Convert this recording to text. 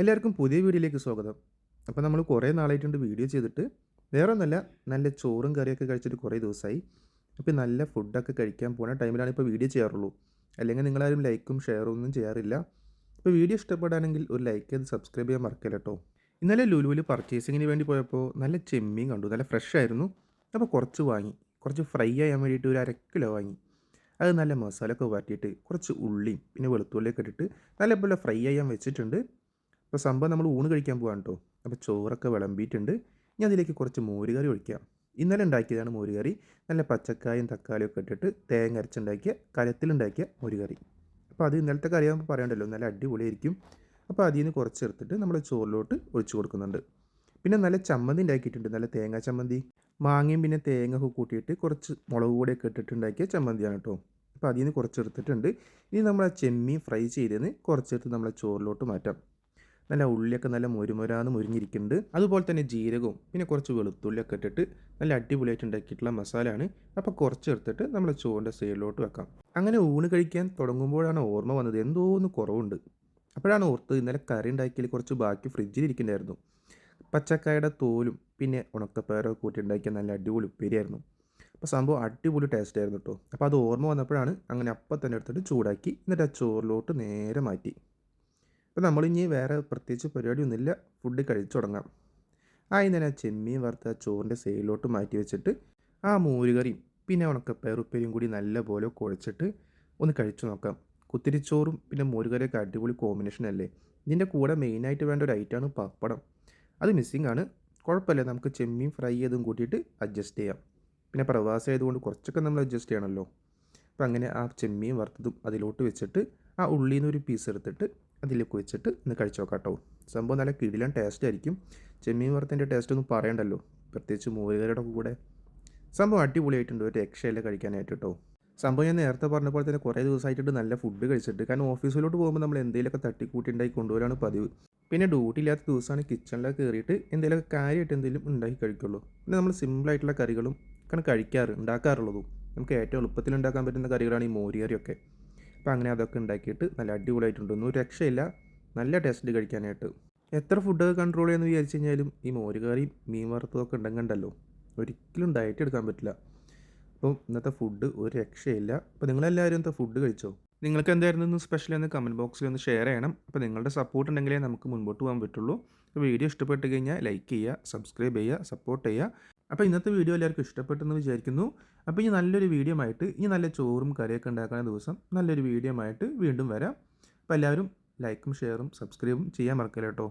എല്ലാവർക്കും പുതിയ വീഡിയോയിലേക്ക് സ്വാഗതം. അപ്പോൾ നമ്മൾ കുറേ നാളായിട്ടുണ്ട് വീഡിയോ ചെയ്തിട്ട്. വേറെ ഒന്നല്ല നല്ല ചോറും കറിയൊക്കെ കഴിച്ചിട്ട് കുറേ ദിവസമായി അപ്പോൾ നല്ല ഫുഡൊക്കെ കഴിക്കാൻ പോകുന്ന ടൈമിലാണ് ഇപ്പോൾ വീഡിയോ ചെയ്യാറുള്ളൂ. അല്ലെങ്കിൽ നിങ്ങളാരും ലൈക്കും ഷെയറും ഒന്നും ചെയ്യാറില്ല. ഇപ്പോൾ വീഡിയോ ഇഷ്ടപ്പെടുകയാണെങ്കിൽ ഒരു ലൈക്ക് ചെയ്ത് സബ്സ്ക്രൈബ് ചെയ്യാൻ മറക്കില്ല കേട്ടോ ഇന്നലെ ലുലുവിൽ പർച്ചേസിങ്ങിന് വേണ്ടി പോയപ്പോൾ നല്ല ചെമ്മീൻ കണ്ടു. നല്ല ഫ്രഷ് ആയിരുന്നു. അപ്പോൾ കുറച്ച് വാങ്ങി. കുറച്ച് ഫ്രൈ ചെയ്യാൻ വേണ്ടിയിട്ട് ഒരു അര കിലോ വാങ്ങി. അത് നല്ല മസാലയൊക്കെ വാട്ടിയിട്ട് കുറച്ച് ഉള്ളിയും പിന്നെ വെളുത്തുള്ളിയൊക്കെ ഇട്ടിട്ട് നല്ലപോലെ ഫ്രൈ ചെയ്യാൻ വെച്ചിട്ടുണ്ട്. അപ്പോൾ സംഭവം നമ്മൾ ഊണ് കഴിക്കാൻ പോകാൻ കേട്ടോ അപ്പോൾ ചോറൊക്കെ വിളമ്പിയിട്ടുണ്ട്. ഇനി അതിലേക്ക് കുറച്ച് മോരുകറി ഒഴിക്കാം. ഇന്നലെ ഉണ്ടാക്കിയതാണ് മോരുകറി. നല്ല പച്ചക്കായും തക്കാളിയും ഒക്കെ ഇട്ടിട്ട് തേങ്ങ അരച്ചുണ്ടാക്കിയ കലത്തിലുണ്ടാക്കിയ മോരുകറി. അപ്പോൾ അത് ഇന്നലത്തെ കറിയാകുമ്പോൾ പറയണ്ടല്ലോ നല്ല അടിപൊളിയായിരിക്കും. അപ്പോൾ അതിൽ നിന്ന് കുറച്ച് എടുത്തിട്ട് നമ്മൾ ചോറിലോട്ട് ഒഴിച്ചു കൊടുക്കുന്നുണ്ട്. പിന്നെ നല്ല ചമ്മന്തി ഉണ്ടാക്കിയിട്ടുണ്ട്. നല്ല തേങ്ങാ ചമ്മന്തി. മാങ്ങയും പിന്നെ തേങ്ങ ഒക്കെ കൂട്ടിയിട്ട് കുറച്ച് മുളക് പൊടിയൊക്കെ ഇട്ടിട്ടുണ്ടാക്കിയ ചമ്മന്തിയാണ് കേട്ടോ അപ്പോൾ അതിൽ നിന്ന് കുറച്ച് എടുത്തിട്ടുണ്ട്. ഇനി നമ്മൾ ആ ചെമ്മീൻ ഫ്രൈ ചെയ്തതിന് കുറച്ചെടുത്ത് നമ്മളെ ചോറിലോട്ട് മാറ്റാം. നല്ല ഉള്ളിയൊക്കെ നല്ല മുരുമുരാന്ന് മുരിഞ്ഞിരിക്കുന്നുണ്ട്. അതുപോലെ തന്നെ ജീരകവും പിന്നെ കുറച്ച് വെളുത്തുള്ളിയൊക്കെ ഇട്ടിട്ട് നല്ല അടിപൊളിയായിട്ട് ഉണ്ടാക്കിയിട്ടുള്ള മസാലയാണ്. അപ്പോൾ കുറച്ച് എടുത്തിട്ട് നമ്മൾ ചോറിന്റെ സൈഡിലോട്ട് വെക്കാം. അങ്ങനെ ഊണ് കഴിക്കാൻ തുടങ്ങുമ്പോഴാണ് ഓർമ്മ വന്നത് എന്തോ ഒന്ന് കുറവുണ്ട്. അപ്പോഴാണ് ഓർത്ത് ഇന്നലെ കറി ഉണ്ടാക്കിയതിൽ കുറച്ച് ബാക്കി ഫ്രിഡ്ജിൽ ഇരിക്കുന്നുണ്ടായിരുന്നു. പച്ചക്കായുടെ തോലും പിന്നെ ഉണക്കപ്പയറൊക്കെ കൂട്ടി ഉണ്ടാക്കിയ നല്ല അടിപൊളി ഉപ്പേരിയായിരുന്നു. അപ്പോൾ സംഭവം അടിപൊളി ടേസ്റ്റ് ആയിരുന്നു കേട്ടോ അപ്പോൾ അത് ഓർമ്മ വന്നപ്പോഴാണ് അങ്ങനെ അപ്പം തന്നെ എടുത്തിട്ട് ചൂടാക്കി എന്നിട്ട് ആ ചോറിലോട്ട് നേരെ മാറ്റി. അപ്പോൾ നമ്മളിനി വേറെ പ്രത്യേകിച്ച് പരിപാടിയൊന്നുമില്ല. ഫുഡ് കഴിച്ചു തുടങ്ങാം. ആ ഇന്നലെ ആ ചെമ്മീൻ വറുത്ത ചോറിന്റെ സൈഡിലോട്ട് മാറ്റി വെച്ചിട്ട് ആ മോരുകറിയും പിന്നെ ഉണക്കപ്പയർ ഉപ്പേരിയും കൂടി നല്ലപോലെ കുഴച്ചിട്ട് ഒന്ന് കഴിച്ചു നോക്കാം. കുത്തിരിച്ചോറും പിന്നെ മോരുകറിയൊക്കെ അടിപൊളി കോമ്പിനേഷൻ അല്ലേ? ഇതിന്റെ കൂടെ മെയിനായിട്ട് വേണ്ട ഒരു ഐറ്റമാണ് പപ്പടം. അത് മിസ്സിംഗ് ആണ്. കുഴപ്പമില്ല നമുക്ക് ചെമ്മീൻ ഫ്രൈ ചെയ്തും കൂട്ടിയിട്ട് അഡ്ജസ്റ്റ് ചെയ്യാം. പിന്നെ പ്രവാസം ആയതുകൊണ്ട് കുറച്ചൊക്കെ നമ്മൾ അഡ്ജസ്റ്റ് ചെയ്യണമല്ലോ. അപ്പോൾ അങ്ങനെ ആ ചെമ്മീൻ വറുത്തതും അതിലോട്ട് വെച്ചിട്ട് ആ ഉള്ളിൽ നിന്ന് ഒരു പീസ് എടുത്തിട്ട് അതിലേക്ക് കുഴിച്ചിട്ട് ഒന്ന് കഴിച്ചു നോക്കാം കേട്ടോ സംഭവം നല്ല കിടിലൻ ടേസ്റ്റ് ആയിരിക്കും. ചെമ്മീൻ വറുത്തതിന്റെ ടേസ്റ്റ് ഒന്നും പറയണ്ടല്ലോ. പ്രത്യേകിച്ച് മോരുകറിയുടെ കൂടെ. സംഭവം അടിപൊളിയായിട്ടുണ്ട്. ഒരു രക്ഷയില്ല കഴിക്കാനായിട്ട് കേട്ടോ സംഭവം ഞാൻ നേരത്തെ പറഞ്ഞ പോലെ തന്നെ കുറേ ദിവസമായിട്ട് നല്ല ഫുഡ് കഴിച്ചിട്ട്. കാരണം ഓഫീസിലോട്ട് പോകുമ്പോൾ നമ്മൾ എന്തെങ്കിലുമൊക്കെ തട്ടിക്കൂട്ടി ഉണ്ടാക്കി കൊണ്ടുവരാണ് പതിവ്. പിന്നെ ഡ്യൂട്ടി ഇല്ലാത്ത ദിവസമാണ് കിച്ചണിലൊക്കെ കയറിയിട്ട് എന്തെങ്കിലുമൊക്കെ കാര്യമായിട്ട് എന്തെങ്കിലും ഉണ്ടാക്കി കഴിക്കുള്ളൂ. പിന്നെ നമ്മൾ സിമ്പിളായിട്ടുള്ള കറികളും കാരണം കഴിക്കാറ് ഉണ്ടാക്കാറുള്ളതും. നമുക്ക് ഏറ്റവും എളുപ്പത്തിൽ ഉണ്ടാക്കാൻ പറ്റുന്ന കറികളാണ് ഈ മോരുകറിയൊക്കെ. അപ്പോൾ അങ്ങനെ അതൊക്കെ ഉണ്ടാക്കിയിട്ട് നല്ല അടിപൊളിയായിട്ടുണ്ട്. ഒന്നും രക്ഷയില്ല. നല്ല ടേസ്റ്റ് കഴിക്കാനായിട്ട്. എത്ര ഫുഡൊക്കെ കൺട്രോൾ ചെയ്യുമെന്ന് വിചാരിച്ചു കഴിഞ്ഞാലും ഈ മോരുകറിയും മീൻ വറുത്തതൊക്കെ ഉണ്ടെങ്കണ്ടല്ലോ. ഒരിക്കലും ഡയറ്റ് എടുക്കാൻ പറ്റില്ല. അപ്പം ഇന്നത്തെ ഫുഡ് ഒരു രക്ഷയില്ല. അപ്പോൾ നിങ്ങളെല്ലാവരും ഇന്നത്തെ ഫുഡ് കഴിച്ചോ? നിങ്ങൾക്ക് എന്തായിരുന്നു സ്പെഷ്യൽ എന്ന് കമന്റ് ബോക്സിൽ ഒന്ന് ഷെയർ ചെയ്യണം. അപ്പോൾ നിങ്ങളുടെ സപ്പോർട്ട് ഉണ്ടെങ്കിലേ നമുക്ക് മുൻപോട്ട് പോകാൻ പറ്റുള്ളൂ. വീഡിയോ ഇഷ്ടപ്പെട്ട് കഴിഞ്ഞാൽ ലൈക്ക് ചെയ്യുക സബ്സ്ക്രൈബ് ചെയ്യുക സപ്പോർട്ട് ചെയ്യുക. അപ്പോൾ ഇന്നത്തെ വീഡിയോ എല്ലാവർക്കും ഇഷ്ടപ്പെട്ടെന്ന് വിചാരിക്കുന്നു. അപ്പോൾ ഇനി നല്ലൊരു വീഡിയോ ആയിട്ട് ഇനി നല്ല ചോറും കറിയൊക്കെ ഉണ്ടാക്കുന്ന ദിവസം നല്ലൊരു വീഡിയോ ആയിട്ട് വീണ്ടും വരാം. അപ്പോൾ എല്ലാവരും ലൈക്കും ഷെയറും സബ്സ്ക്രൈബും ചെയ്യാൻ മറക്കില്ല കേട്ടോ